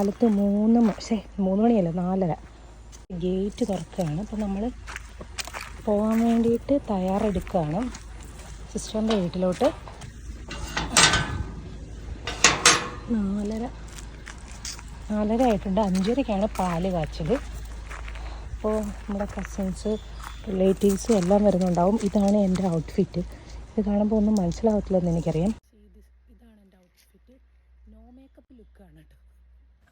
കാലത്ത് മൂന്ന് പക്ഷേ മൂന്ന് മണിയല്ല നാലര. ഗേറ്റ് തുറക്കുകയാണ്. അപ്പോൾ നമ്മൾ പോകാൻ വേണ്ടിയിട്ട് തയ്യാറെടുക്കുകയാണ്. സിസ്റ്ററിന്റെ വീട്ടിലോട്ട്. നാലര. നാലര ആയിട്ടുണ്ട്. അഞ്ചരയ്ക്കാണ് പാൽ കാച്ചൽ അപ്പോൾ നമ്മുടെ കസിൻസ് റിലേറ്റീവ്സും എല്ലാം വരുന്നുണ്ടാവും. ഇതാണ് എന്റെ ഔട്ട്ഫിറ്റ് ഇത് കാണുമ്പോൾ ഒന്നും മനസ്സിലാവത്തില്ലെന്ന് എനിക്കറിയാം ഇതാണ് എന്റെ ഔട്ട്ഫിറ്റ് നോ മേക്കപ്പ് ലുക്കാണ് കേട്ടോ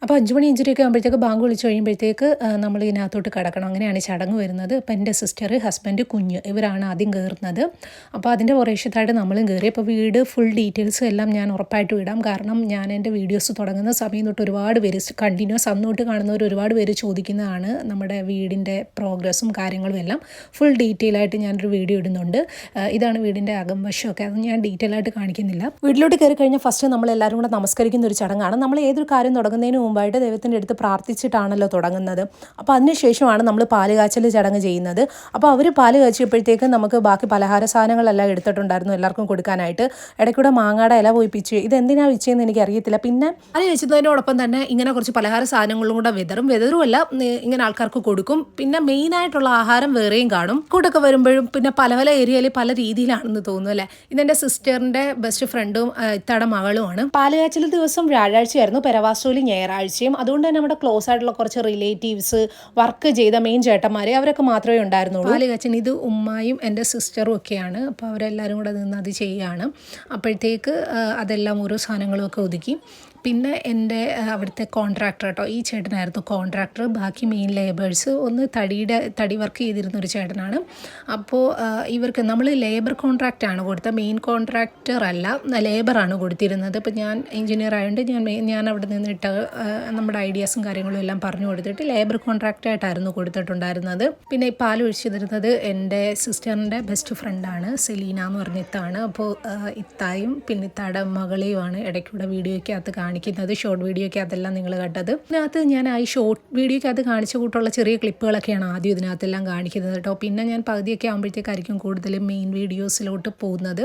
അപ്പോൾ അഞ്ച് മണി അഞ്ചരയൊക്കെ ആകുമ്പോഴത്തേക്ക് ബാങ്ക് വിളിച്ച് കഴിയുമ്പോഴത്തേക്ക് നമ്മൾ ഇതിനകത്തോട്ട് കിടക്കണം. അങ്ങനെയാണ് ചടങ്ങ് വരുന്നത്. അപ്പോൾ എന്റെ സിസ്റ്റർ ഹസ്ബൻഡ് കുഞ്ഞ് ഇവരാണ് ആദ്യം കയറുന്നത്. അപ്പോൾ അതിന്റെ പുറേഷത്തായിട്ട് നമ്മളും കയറി. അപ്പോൾ വീട് ഫുൾ ഡീറ്റെയിൽസും എല്ലാം ഞാൻ ഉറപ്പായിട്ടും ഇടാം. കാരണം ഞാൻ എന്റെ വീഡിയോസ് തുടങ്ങുന്ന സമയം തൊട്ട് ഒരുപാട് പേര് കണ്ടിന്യൂസ് അന്നോട്ട് കാണുന്നവർ ഒരുപാട് പേര് ചോദിക്കുന്നതാണ് നമ്മുടെ വീടിന്റെ പ്രോഗ്രസ്സും കാര്യങ്ങളും എല്ലാം. ഫുൾ ഡീറ്റെയിൽ ആയിട്ട് ഞാനൊരു വീഡിയോ ഇടുന്നുണ്ട്. ഇതാണ് വീടിന്റെ അകംവശമൊക്കെ അത് ഞാൻ ഡീറ്റെയിൽ ആയിട്ട് കാണിക്കുന്നില്ല. വീട്ടിലോട്ട് കയറി കഴിഞ്ഞാൽ ഫസ്റ്റ് നമ്മൾ എല്ലാവരും കൂടെ നമസ്കരിക്കുന്ന ഒരു ചടങ്ങാണ്. നമ്മൾ ഏതൊരു കാര്യം തുടങ്ങുന്നതിന് മുമ്പായിട്ട് ദൈവത്തിന്റെ അടുത്ത് പ്രാർത്ഥിച്ചിട്ടാണല്ലോ തുടങ്ങുന്നത്. അപ്പോൾ അതിനുശേഷമാണ് നമ്മൾ പാൽ കാച്ചൽ ചടങ്ങ് ചെയ്യുന്നത്. അപ്പോൾ അവർ പാൽ കാച്ചിയപ്പോഴത്തേക്ക് നമുക്ക് ബാക്കി പലഹാര സാധനങ്ങളെല്ലാം എടുത്തിട്ടുണ്ടായിരുന്നു എല്ലാവർക്കും കൊടുക്കാനായിട്ട്. ഇടയ്ക്കൂടെ മാങ്ങാടെ ഇല പോയി പിച്ച് ഇത് എന്തിനാ വെച്ചതെന്ന് എനിക്ക് അറിയത്തില്ല പിന്നെ അത് വെച്ചതിനോടൊപ്പം തന്നെ ഇങ്ങനെ കുറച്ച് പലഹാര സാധനങ്ങളും കൂടെ വെതറും. വെതറുമല്ല ഇങ്ങനെ ആൾക്കാർക്ക് കൊടുക്കും. പിന്നെ മെയിനായിട്ടുള്ള ആഹാരം വേറെയും കാണും. കൂട്ടൊക്കെ വരുമ്പോഴും പിന്നെ പല പല ഏരിയയിൽ പല രീതിയിലാണെന്ന് തോന്നുന്നു അല്ലേ? ഇതെന്റെ സിസ്റ്ററിന്റെ ബെസ്റ്റ് ഫ്രണ്ടും ഇത്തയുടെ മകളുമാണ്. പാലുകാച്ചിൽ ദിവസം വ്യാഴാഴ്ചയായിരുന്നു. പെരവാസോലി ഞായറാഴ്ചയും അതുകൊണ്ട് തന്നെ നമ്മുടെ ക്ലോസ് ആയിട്ടുള്ള കുറച്ച് റിലേറ്റീവ്സ് വർക്ക് ചെയ്ത മെയിൻ ചേട്ടന്മാരെ അവരൊക്കെ മാത്രമേ ഉണ്ടായിരുന്നുള്ളൂ. പാലുകാച്ചൻ ഇത് ഉമ്മായും എന്റെ സിസ്റ്ററും ഒക്കെയാണ്. അപ്പോൾ അവരെല്ലാവരും കൂടെ നിന്ന് അത് ചെയ്യുകയാണ് അപ്പോഴത്തേക്ക് അതെല്ലാം ഓരോ സാധനങ്ങളും ഒക്കെ ഒതുക്കി. പിന്നെ എന്റെ അവിടുത്തെ കോൺട്രാക്ടർ കേട്ടോ ഈ ചേട്ടനായിരുന്നു കോൺട്രാക്ടർ ബാക്കി മെയിൻ ലേബേഴ്സ് ഒന്ന് തടിയുടെ തടി വർക്ക് ചെയ്തിരുന്ന ഒരു ചേട്ടനാണ്. അപ്പോൾ ഇവർക്ക് നമ്മൾ ലേബർ കോൺട്രാക്റ്റാണ് കൊടുത്തത്. മെയിൻ കോൺട്രാക്ടർ അല്ല ലേബറാണ് കൊടുത്തിരുന്നത്. ഇപ്പോൾ ഞാൻ എഞ്ചിനീയർ ആയതുകൊണ്ട് ഞാൻ ഞാൻ അവിടെ നിന്നിട്ട് നമ്മുടെ ഐഡിയാസും കാര്യങ്ങളും എല്ലാം പറഞ്ഞു കൊടുത്തിട്ട് ലേബർ കോൺട്രാക്റ്റായിട്ടായിരുന്നു കൊടുത്തിട്ടുണ്ടായിരുന്നത്. പിന്നെ ഈ പാൽ ഒഴിച്ചു തരുന്നത് എന്റെ സിസ്റ്ററിന്റെ ബെസ്റ്റ് ഫ്രണ്ടാണ് സെലീന എന്ന് പറഞ്ഞ ഇത്താണ് അപ്പോൾ ഇത്തായും പിന്നെ ഇത്താടെ മകളെയുമാണ് ഇടയ്ക്കൂടെ വീഡിയോയ്ക്കകത്ത് കാണിക്കുന്നത് ഷോർട്ട് വീഡിയോയ്ക്ക് അതെല്ലാം നിങ്ങൾ കേട്ടത് ഇതിനകത്ത് ഞാൻ ആ ഷോർട്ട് വീഡിയോയ്ക്ക് അത് കാണിച്ച കൂട്ടുള്ള ചെറിയ ക്ലിപ്പുകളൊക്കെയാണ് ആദ്യം ഇതിനകത്തെല്ലാം കാണിക്കുന്നത് കേട്ടോ. പിന്നെ ഞാൻ പകുതിയൊക്കെ ആകുമ്പോഴത്തേക്കായിരിക്കും കൂടുതലും മെയിൻ വീഡിയോസിലോട്ട് പോകുന്നത്.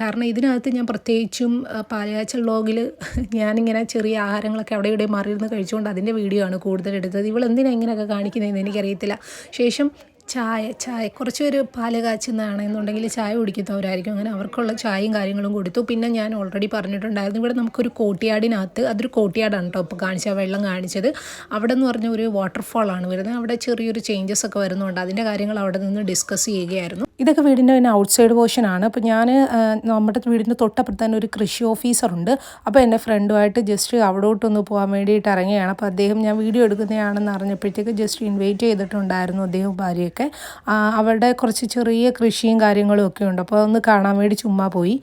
കാരണം ഇതിനകത്ത് ഞാൻ പ്രത്യേകിച്ചും ആ, പാലയാച്ചൽ വ്ളോഗിൽ ഞാനിങ്ങനെ ചെറിയ ആഹാരങ്ങളൊക്കെ അവിടെ ഇവിടെ മാറിയിരുന്ന് കഴിച്ചുകൊണ്ട് അതിന്റെ വീഡിയോ ആണ് കൂടുതലെടുത്തത് ഇവൾ എന്തിനാണ് ഇങ്ങനെയൊക്കെ കാണിക്കുന്നതെന്ന് എനിക്കറിയത്തില്ല. ശേഷം ചായ ചായ. കുറച്ച് പേര് പാൽ കാച്ചുന്നതാണെന്നുണ്ടെങ്കിൽ ചായ കുടിക്കുന്നവരായിരിക്കും. അങ്ങനെ അവർക്കുള്ള ചായയും കാര്യങ്ങളും കൊടുത്തു. പിന്നെ ഞാൻ ഓൾറെഡി പറഞ്ഞിട്ടുണ്ടായിരുന്നു. ഇവിടെ നമുക്കൊരു കോട്ടിയാടിനകത്ത് അതൊരു കോട്ടിയാടാണ് കേട്ടോ ഇപ്പോൾ കാണിച്ച വെള്ളം കാണിച്ചത്. അവിടെ എന്ന് പറഞ്ഞ ഒരു വാട്ടർഫോൾ ആണ് വരുന്നത്. അവിടെ ചെറിയൊരു ചേഞ്ചസ് ഒക്കെ വരുന്നുണ്ട്. അതിന്റെ കാര്യങ്ങൾ അവിടെ നിന്ന് ഡിസ്കസ് ചെയ്യുകയായിരുന്നു. ഇതൊക്കെ വീടിന്റെ പിന്നെ ഔട്ട് സൈഡ് ആണ്. അപ്പോൾ ഞാൻ നമ്മുടെ വീടിന്റെ തൊട്ടപ്പുറത്ത് തന്നെ ഒരു കൃഷി ഓഫീസറുണ്ട് അപ്പോൾ എന്റെ ഫ്രണ്ടുമായിട്ട് ജസ്റ്റ് അവിടോട്ടൊന്ന് പോകാൻ വേണ്ടിയിട്ട് ഇറങ്ങിയാണ്. അപ്പോൾ അദ്ദേഹം ഞാൻ വീഡിയോ എടുക്കുന്നതാണെന്ന് അറിഞ്ഞപ്പോഴത്തേക്ക് ജസ്റ്റ് ഇൻവൈറ്റ് ചെയ്തിട്ടുണ്ടായിരുന്നു അദ്ദേഹം ഭാര്യയൊക്കെ ആ, അവിടെ കുറച്ച് ചെറിയ കൃഷിയും കാര്യങ്ങളും ഒക്കെ ഉണ്ട്. അപ്പോൾ ഒന്ന് കാണാൻ വേണ്ടി ചുമ്മാ പോയി.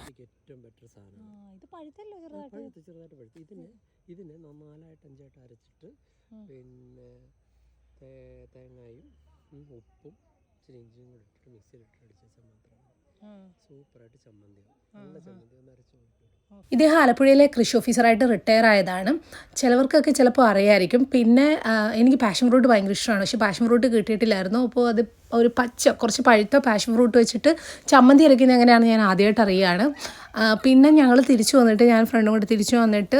ആ ഇത് പഴുത്തല്ലോ ചെറുതായിട്ട്? പഴുത്ത് ഇതിന് ഇതിന് നാലായിട്ട് അഞ്ചായിട്ട് അരച്ചിട്ട് പിന്നെ തേങ്ങയും ഉപ്പും ഇച്ചിരി ഇഞ്ചിയും കൂടി ഇട്ടിട്ട് മിക്സിയിലിട്ട് അടിച്ചാൽ മാത്രമാണ് സൂപ്പറായിട്ട് ചമ്മന്തി നല്ല ചമ്മന്തി ഒന്ന് അരച്ച് ഇദ്ദേഹം ആലപ്പുഴയിലെ കൃഷി ഓഫീസറായിട്ട് റിട്ടയർ ആയതാണ്. ചിലവർക്കൊക്കെ ചിലപ്പോൾ അറിയായിരിക്കും. പിന്നെ എനിക്ക് പാഷൻ ഫ്രൂട്ട് ഭയങ്കര ഇഷ്ടമാണ്. പക്ഷേ പാഷൻ ഫ്രൂട്ട് കിട്ടിയിട്ടില്ലായിരുന്നു. അപ്പോൾ അത് ഒരു പച്ച കുറച്ച് പഴുത്ത പാഷൻ ഫ്രൂട്ട് വെച്ചിട്ട് ചമ്മന്തി അരയ്ക്കുന്നത് എങ്ങനെയാണ് ഞാൻ ആദ്യമായിട്ട് അറിയുകയാണ്. പിന്നെ ഞങ്ങൾ തിരിച്ചു വന്നിട്ട് ഞാൻ ഫ്രണ്ടും കൂടെ തിരിച്ചു വന്നിട്ട്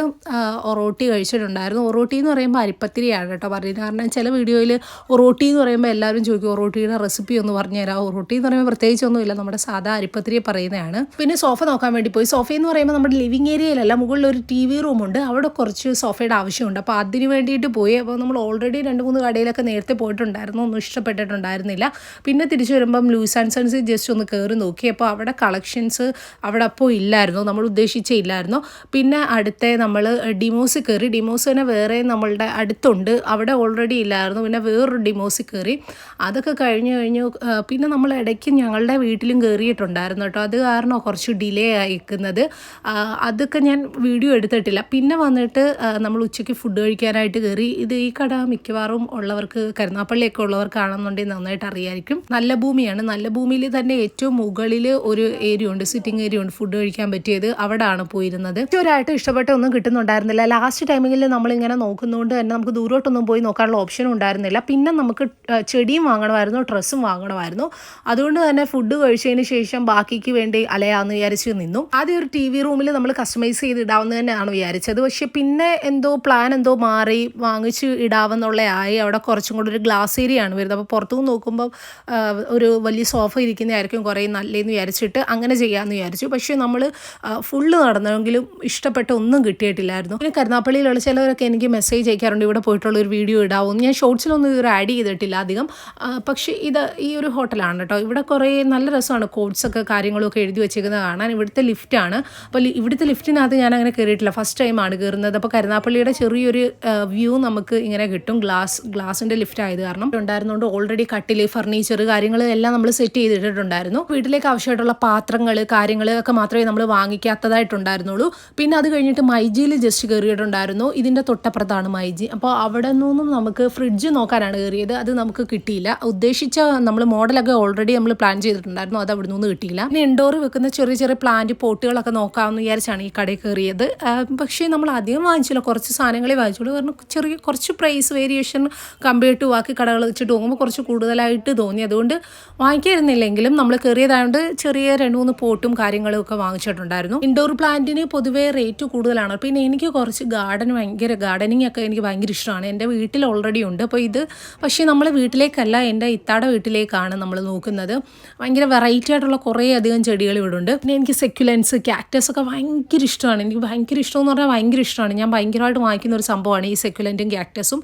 ഒറോട്ടി കഴിച്ചിട്ടുണ്ടായിരുന്നു. ഒറോട്ടി എന്ന് പറയുമ്പോൾ അരിപ്പത്തിരിയാണ് കേട്ടോ പറയുന്നത്. കാരണം ചില വീഡിയോയിൽ ഒറോട്ടി എന്ന് പറയുമ്പോൾ എല്ലാവരും ചോദിക്കും ഒറോട്ടിയുടെ റെസിപ്പി ഒന്ന് പറഞ്ഞു തരാം ഒറോട്ടി എന്ന് പറയുമ്പോൾ പ്രത്യേകിച്ചൊന്നുമില്ല നമ്മുടെ സാധാ അരിപ്പത്തിരിയെ പറയുന്നതാണ്. പിന്നെ സോഫ നോക്കാൻ വേണ്ടി പോയി. സോഫ എന്ന് പറയുമ്പോൾ നമ്മുടെ ലിവിങ് ഏരിയയിലല്ല മുകളിൽ ഒരു ടി വി റൂമുണ്ട് അവിടെ കുറച്ച് സോഫയുടെ ആവശ്യമുണ്ട്. അപ്പോൾ അതിന് വേണ്ടിയിട്ട് പോയി. അപ്പോൾ നമ്മൾ ഓൾറെഡി രണ്ട് മൂന്ന് കടയിലൊക്കെ നേരത്തെ പോയിട്ടുണ്ടായിരുന്നു. ഒന്നും ഇഷ്ടപ്പെട്ടിട്ടുണ്ടായിരുന്നില്ല. പിന്നെ തിരിച്ചു വരുമ്പം ലൂസ് ആൻഡ് സൺസിൽ ജസ്റ്റ് ഒന്ന് കയറി നോക്കി. അപ്പോൾ അവിടെ കളക്ഷൻസ് അവിടെ അപ്പോൾ ഇല്ലായിരുന്നു. നമ്മൾ ഉദ്ദേശിച്ച ഇല്ലായിരുന്നു. പിന്നെ അടുത്ത നമ്മൾ ഡിമോസ് കയറി ഡിമോസ് തന്നെ വേറെ നമ്മളുടെ അടുത്തുണ്ട്. അവിടെ ഓൾറെഡി ഇല്ലായിരുന്നു. പിന്നെ വേറൊരു ഡിമോസ് കയറി അതൊക്കെ കഴിഞ്ഞ് കഴിഞ്ഞു പിന്നെ നമ്മൾ ഇടയ്ക്ക് ഞങ്ങളുടെ വീട്ടിലും കയറിയിട്ടുണ്ടായിരുന്നു കേട്ടോ. അത് കാരണം കുറച്ച് ഡിലേ ആയിരിക്കുന്നത്. അതൊക്കെ ഞാൻ വീഡിയോ എടുത്തിട്ടില്ല. പിന്നെ വന്നിട്ട് നമ്മൾ ഉച്ചയ്ക്ക് ഫുഡ് കഴിക്കാനായിട്ട് കയറി ഇത് ഈ കട മിക്കവാറും ഉള്ളവർക്ക് കരുനാപ്പള്ളിയൊക്കെ ഉള്ളവർക്കാണെന്നുണ്ടെങ്കിൽ നന്നായിട്ട് അറിയാം. അറിയായിരിക്കും നല്ല ഭൂമിയാണ്. നല്ല ഭൂമിയിൽ തന്നെ ഏറ്റവും മുകളിൽ ഒരു ഏരിയ ഉണ്ട്. സിറ്റിംഗ് ഏരിയ ഉണ്ട്. ഫുഡ് കഴിക്കാൻ പറ്റിയത് അവിടെയാണ് പോയിരുന്നത്. ഒരായിട്ട് ഇഷ്ടപ്പെട്ട ഒന്നും കിട്ടുന്നുണ്ടായിരുന്നില്ല. ലാസ്റ്റ് ടൈമിൽ നമ്മളിങ്ങനെ നോക്കുന്നതുകൊണ്ട് തന്നെ നമുക്ക് ദൂരോട്ടൊന്നും പോയി നോക്കാനുള്ള ഓപ്ഷൻ ഉണ്ടായിരുന്നില്ല. പിന്നെ നമുക്ക് ചെടിയും വാങ്ങണമായിരുന്നു ഡ്രസ്സും വാങ്ങണമായിരുന്നു. അതുകൊണ്ട് തന്നെ ഫുഡ് കഴിച്ചതിന് ശേഷം ബാക്കിക്ക് വേണ്ടി അലയാന്ന് വിചാരിച്ച് നിന്നു. ആദ്യം ഒരു ടി വി റൂമിൽ നമ്മൾ കസ്റ്റമൈസ് ചെയ്ത് ഇടാവുന്ന തന്നെയാണ് വിചാരിച്ചത്. പക്ഷെ പിന്നെ എന്തോ പ്ലാൻ എന്തോ മാറി വാങ്ങിച്ച് ഇടാവുന്നുള്ള ആയി അവിടെ കുറച്ചും കൂടി ഒരു ഗ്ലാസ് ഏരിയ ആണ് വരുന്നത്. അപ്പോൾ പുറത്തുനിന്ന് നോക്കുമ്പോൾ ഒരു വലിയ സോഫ ഇരിക്കുന്നതായിരിക്കും കുറേ നല്ലതെന്ന് വിചാരിച്ചിട്ട് അങ്ങനെ ചെയ്യാമെന്ന് വിചാരിച്ചു. പക്ഷേ നമ്മൾ ഫുള്ള് നടന്നെങ്കിലും ഇഷ്ടപ്പെട്ട ഒന്നും കിട്ടിയിട്ടില്ലായിരുന്നു. പിന്നെ കരുനാപ്പള്ളിയിലുള്ള ചിലവരൊക്കെ എനിക്ക് മെസ്സേജ് അയക്കാറുണ്ട് ഇവിടെ പോയിട്ടുള്ള ഒരു വീഡിയോ ഇടാവും ഞാൻ ഷോർട്സിലൊന്നും ഇതുവരെ ആഡ് ചെയ്തിട്ടില്ല അധികം. പക്ഷേ ഇത് ഈ ഒരു ഹോട്ടലാണ് കേട്ടോ. ഇവിടെ കുറേ നല്ല രസമാണ് കോഡ്സൊക്കെ കാര്യങ്ങളൊക്കെ എഴുതി വെച്ചേക്കുന്നത് കാണാൻ. ഇവിടുത്തെ ലിഫ്റ്റാണ് അപ്പോൾ ഇവിടുത്തെ ലിഫ്റ്റിനകത്ത് ഞാൻ അങ്ങനെ കയറിയിട്ടില്ല ഫസ്റ്റ് ടൈമാണ് കയറുന്നത് അപ്പോൾ കരുനാപ്പള്ളിയുടെ ചെറിയൊരു വ്യൂ നമുക്ക് ഇങ്ങനെ കിട്ടും. ഗ്ലാസ് ഗ്ലാസിന്റെ ലിഫ്റ്റ് ആയത് കാരണം. ഉണ്ടായിരുന്നുകൊണ്ട് ഓൾറെഡി കട്ടിൽ ഫർണിച്ചർ കാര്യങ്ങൾ എല്ലാം നമ്മൾ സെറ്റ് ചെയ്തിട്ടുണ്ടായിരുന്നു വീട്ടിലേക്ക് ആവശ്യമായിട്ടുള്ള പാത്രങ്ങൾ കാര്യങ്ങൾ ഒക്കെ മാത്രമേ നമ്മൾ വാങ്ങിക്കാത്തതായിട്ടുണ്ടായിരുന്നുള്ളൂ. പിന്നെ അത് കഴിഞ്ഞിട്ട് മൈജിയിൽ ജസ്റ്റ് കയറിയിട്ടുണ്ടായിരുന്നു ഇതിന്റെ തൊട്ടപ്പുറത്താണ് മൈജി. അപ്പോൾ അവിടെ നിന്നും നമുക്ക് ഫ്രിഡ്ജ് നോക്കാനാണ് കയറിയത് അത് നമുക്ക് കിട്ടിയില്ല. ഉദ്ദേശിച്ച നമ്മൾ മോഡലൊക്കെ ഓൾറെഡി നമ്മൾ പ്ലാൻ ചെയ്തിട്ടുണ്ടായിരുന്നു. അത് അവിടെ നിന്ന് കിട്ടിയില്ല. പിന്നെ ഇൻഡോർ വെക്കുന്ന ചെറിയ ചെറിയ പ്ലാന്റ് പോട്ടുകളൊക്കെ നോക്കാമെന്ന് വിചാരിച്ചാണ് ഈ കടയിൽ കയറിയത് പക്ഷേ നമ്മൾ അധികം വാങ്ങിച്ചില്ല. കുറച്ച് സാധനങ്ങളെ വാങ്ങിച്ചുള്ളൂ. കാരണം ചെറിയ കുറച്ച് പ്രൈസ് വേരിയേഷൻ കമ്പയർ ടു ബാക്കി കടകൾ വെച്ചിട്ട് നോക്കുമ്പോൾ കുറച്ച് കൂടുതലായിട്ട് തോന്നി. അതുകൊണ്ട് വാങ്ങിക്കായിരുന്നില്ലെങ്കിലും നമ്മൾ കയറിയതായതുകൊണ്ട് ചെറിയ രണ്ട് മൂന്ന് പോട്ടും കാര്യങ്ങളും ഒക്കെ വാങ്ങിച്ചിട്ടുണ്ടായിരുന്നു. ഇൻഡോർ പ്ലാന്റിന് പൊതുവേ റേറ്റ് കൂടുതലാണ്. പിന്നെ എനിക്ക് കുറച്ച് ഗാർഡൻ ഭയങ്കര ഗാർഡനിങ് ഒക്കെ എനിക്ക് ഭയങ്കര ഇഷ്ടമാണ്. എന്റെ വീട്ടിൽ ഓൾറെഡി ഉണ്ട്. അപ്പോൾ ഇത് പക്ഷേ നമ്മൾ വീട്ടിലേക്കല്ല എന്റെ ഇത്താടെ വീട്ടിലേക്കാണ് നമ്മൾ നോക്കുന്നത്. ഭയങ്കര വെറൈറ്റി ആയിട്ടുള്ള കുറേ അധികം ചെടികൾ ഇവിടെ ഉണ്ട്. പിന്നെ എനിക്ക് സെക്യുലൻസ് ക്യാക്ടസ് ഒക്കെ ഭയങ്കര ഇഷ്ടമാണ്. എനിക്ക് ഭയങ്കര ഇഷ്ടം എന്ന് പറഞ്ഞാൽ ഭയങ്കര ഇഷ്ടമാണ്. ഞാൻ ഭയങ്കരമായിട്ട് വാങ്ങിക്കുന്ന ഒരു സംഭവമാണ് ഈ സെക്യുലന്റും ക്യാക്ടസും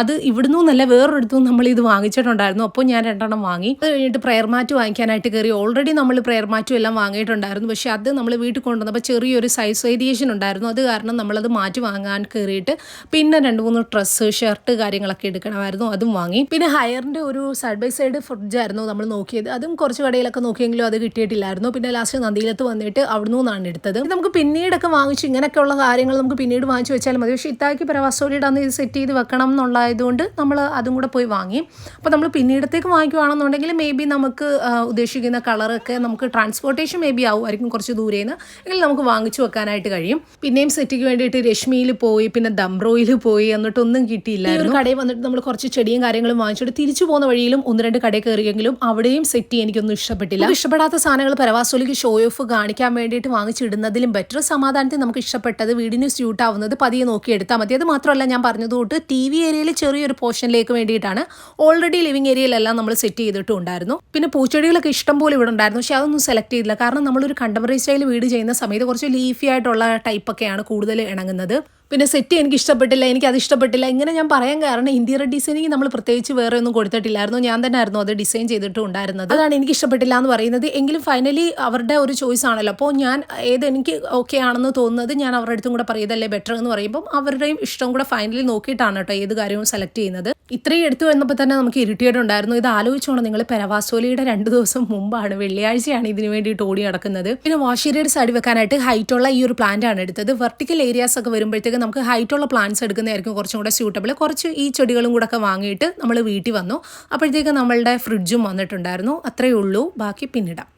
അത് ഇവിടുന്ന് നിന്നല്ല വേറൊരിടത്തും നമ്മൾ ഇത് വാങ്ങിച്ചിട്ടുണ്ടായിരുന്നു. അപ്പോൾ ഞാൻ രണ്ടെണ്ണം വാങ്ങി. അത് കഴിഞ്ഞിട്ട് പ്രയർ മാറ്റ് വാങ്ങിക്കാനായിട്ട് കയറി ഓൾറെഡി നമ്മൾ പ്രയർ മാറ്റും എല്ലാം വാങ്ങിയിട്ടുണ്ടായിരുന്നു. പക്ഷേ അത് നമ്മൾ വീട്ടിൽ കൊണ്ടുവന്നപ്പോൾ ചെറിയൊരു സൈസ് വേരിയേഷൻ ഉണ്ടായിരുന്നു. അത് കാരണം നമ്മളത് മാറ്റി വാങ്ങാൻ കയറിയിട്ട് പിന്നെ രണ്ട് മൂന്ന് ഡ്രസ്സ് ഷർട്ട് കാര്യങ്ങളൊക്കെ എടുക്കണമായിരുന്നു. അതും വാങ്ങി. പിന്നെ ഹയറിന്റെ ഒരു സൈഡ് ബൈ സൈഡ് ഫ്രിഡ്ജായിരുന്നു നമ്മൾ നോക്കിയത്. അതും കുറച്ച് കടയിലൊക്കെ നോക്കിയെങ്കിലും അത് കിട്ടിയിട്ടില്ലായിരുന്നു. പിന്നെ ലാസ്റ്റ് നന്ദിയിലത്ത് വന്നിട്ട് അവിടുന്ന് നിന്നാണ് എടുത്തത്. നമുക്ക് പിന്നീടൊക്കെ വാങ്ങിച്ചു ഇങ്ങനെയൊക്കെയുള്ള കാര്യങ്ങൾ നമുക്ക് പിന്നീട് വാങ്ങിച്ചു വെച്ചാൽ മതി. പക്ഷേ ഇത്താക്കി പ്രവാസോലിയുടെ അന്ന് ഇത് സെറ്റ് ചെയ്ത് വെക്കണം എന്നുള്ളതായതുകൊണ്ട് നമ്മൾ അതും കൂടെ പോയി വാങ്ങി. അപ്പോൾ നമ്മൾ പിന്നീടത്തേക്ക് വാങ്ങിക്കുവാണെന്നുണ്ടെങ്കിൽ മേ ബി നമുക്ക് ഉദ്ദേശിക്കുന്ന കളറൊക്കെ നമുക്ക് ട്രാൻസ്പോർട്ടേഷൻ മേ ബി ആവുമായിരിക്കും കുറച്ച് ദൂരെ നിന്ന് എങ്കിൽ നമുക്ക് വാങ്ങിച്ചു വെക്കാനായിട്ട് കഴിയും. പിന്നെയും സെറ്റിക്ക് വേണ്ടിയിട്ട് രശ്മിയിൽ പോയി പിന്നെ ദംബ്രോയിൽ പോയി എന്നിട്ടൊന്നും കിട്ടിയില്ല ഒരു കടയിൽ വന്നിട്ട് നമ്മൾ കുറച്ച് ചെടിയും കാര്യങ്ങളും വാങ്ങിച്ചിട്ട് തിരിച്ചു പോകുന്ന വഴിയിലും ഒന്ന് രണ്ട് കടയിൽ കയറിയെങ്കിലും അവിടെയും സെറ്റ് എനിക്കൊന്നും ഇഷ്ടപ്പെട്ടില്ല. ഇഷ്ടപ്പെടാത്ത സാധനങ്ങൾ പരവാസോലിക്ക് ഷോ ഓഫ് കാണിക്കാൻ വേണ്ടിയിട്ട് വാങ്ങിച്ചിടുന്നതിലും ബെറ്റർ സമാധാനത്തിൽ നമുക്ക് ഇഷ്ടപ്പെട്ടത് വീടിന് സ്യൂട്ട് ആവുന്നത് പതിയെ നോക്കി എടുത്താൽ മതി. അത് മാത്രമല്ല ഞാൻ പറഞ്ഞതുകൊണ്ട് ടി വി ഏരിയയിൽ ചെറിയൊരു പോർഷനിലേക്ക് വേണ്ടിയിട്ടാണ്. ഓൾറെഡി ലിവിങ് ഏരിയയിലെല്ലാം നമ്മൾ സെറ്റ് ചെയ്തിട്ടും ഉണ്ടായിരുന്നു പിന്നെ പൂച്ചെടികളൊക്കെ ഇഷ്ടം പോലെ ഇവിടെ ഉണ്ടായിരുന്നു. പക്ഷെ അതൊന്നും സെലക്ട് ചെയ്തില്ല. കാരണം നമ്മളൊരു കണ്ടംപററി സ്റ്റൈൽ വീട് ചെയ്യുന്ന സമയത്ത് കുറച്ച് ലീഫി ആയിട്ടുള്ള ടൈപ്പൊക്കെയാണ് കൂടുതൽ ഇണങ്ങുന്നത്. പിന്നെ സെറ്റ് എനിക്ക് ഇഷ്ടപ്പെട്ടില്ല എനിക്ക് അത് ഇഷ്ടപ്പെട്ടില്ല. ഇങ്ങനെ ഞാൻ പറയാൻ കാരണം ഇന്റീരിയർ ഡിസൈനിങ് നമ്മൾ പ്രത്യേകിച്ച് വേറെ ഒന്നും കൊടുത്തിട്ടില്ലായിരുന്നു. ഞാൻ തന്നെ ആയിരുന്നു അത് ഡിസൈൻ ചെയ്തിട്ടും ഉണ്ടായിരുന്നത്. അതാണ് എനിക്ക് ഇഷ്ടപ്പെട്ടില്ല എന്ന് പറയുന്നത്. എങ്കിലും ഫൈനലി അവരുടെ ഒരു ചോയ്സ് ആണല്ലോ. അപ്പോൾ ഞാൻ ഏത് എനിക്ക് ഓക്കെ ആണെന്ന് തോന്നുന്നത് ഞാൻ അവരുടെ അടുത്തും കൂടെ പറയതല്ലേ ബെറ്റർ എന്ന് പറയുമ്പോൾ അവരുടെയും ഇഷ്ടം കൂടെ ഫൈനലി നോക്കിയിട്ടാണ് കേട്ടോ ഏത് കാര്യവും സെലക്ട് ചെയ്യുന്നത്. ഇത്രയും എടുത്തു വന്നപ്പോൾ തന്നെ നമുക്ക് ഇറിറ്റേറ്റ് ഉണ്ടായിരുന്നു. ഇത് ആലോചിച്ചോണം നിങ്ങൾ പെരവാസോലിയുടെ രണ്ട് ദിവസം മുമ്പാണ് വെള്ളിയാഴ്ചയാണ് ഇതിന് വേണ്ടിയിട്ട് ഓടി നടക്കുന്നത്. പിന്നെ വാഷേരിയുടെ സൈഡ് വെക്കാനായിട്ട് ഹൈറ്റുള്ള ഈ ഒരു പ്ലാന്റ് ആണ് എടുത്തത്. വെർട്ടിക്കൽ ഏരിയാസ് ഒക്കെ വരുമ്പോഴത്തേക്ക് നമുക്ക് ഹൈറ്റ് ഉള്ള പ്ലാന്റ്സ് എടുക്കുന്നതായിരിക്കും കുറച്ചും കൂടെ സ്യൂട്ടബിൾ കുറച്ച് ഈ ചെടികളും കൂടെ ഒക്കെ വാങ്ങിയിട്ട് നമ്മൾ വീട്ടിൽ വന്നു. അപ്പോഴത്തേക്ക് നമ്മളുടെ ഫ്രിഡ്ജും വന്നിട്ടുണ്ടായിരുന്നു. അത്രയേ ഉള്ളൂ. ബാക്കി പിന്നിടാം